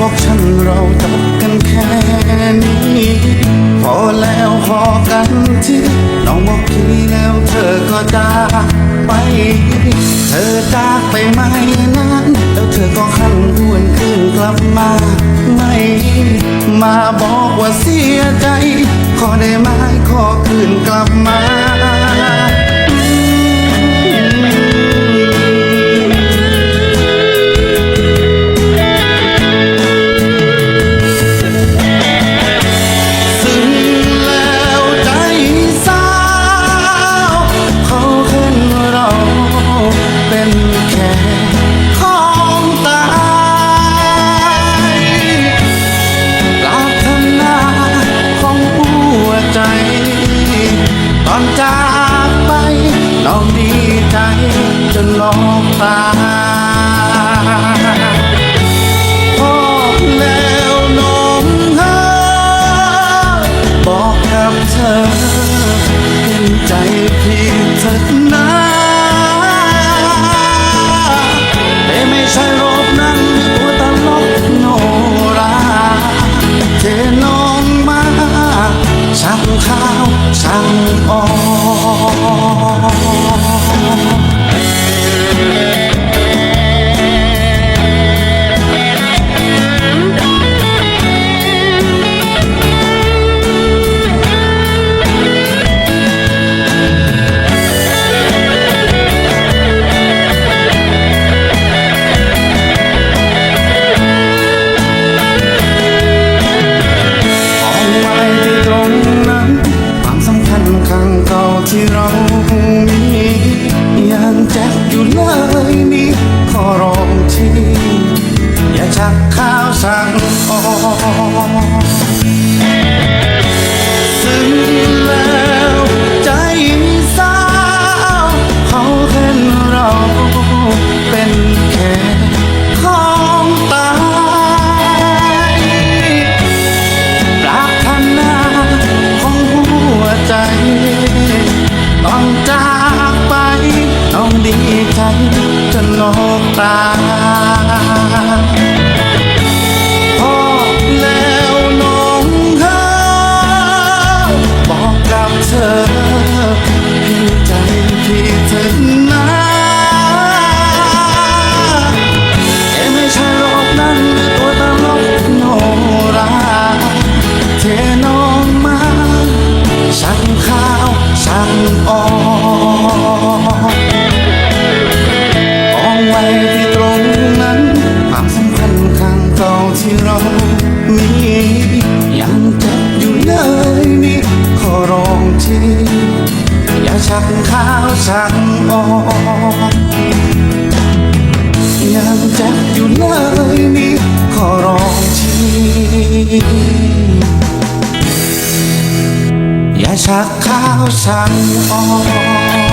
บอกฉันเราจบกันแค่นี้พอแล้วพอกันที่น้องบอกทีแล้วเธอก็จากไป เธอจากไปไม่นานแล้วเธอก็ขันหวนขึ้นกลับมาไม่มาบอกว่าเสียใจ ขอได้ไหมขอคืนกลับม อกตาพอแล้วน้องเอ๋ยบอกกับเธอเห็นใจพี่เถิดนะแต่ไม่ใช่รบนั้นตัวตลกโนราเทน้องมาช่างข้าวช่างออก ยังแจ็คอยู่เลยนี่ขอร้องทีอย่าชักข้าวสั่งออก จะนนอกตา อยากข้าวช่างออยังจ็บอยู่เลยนี่ขอร้องทีอย่าชักข้าวสั่งออ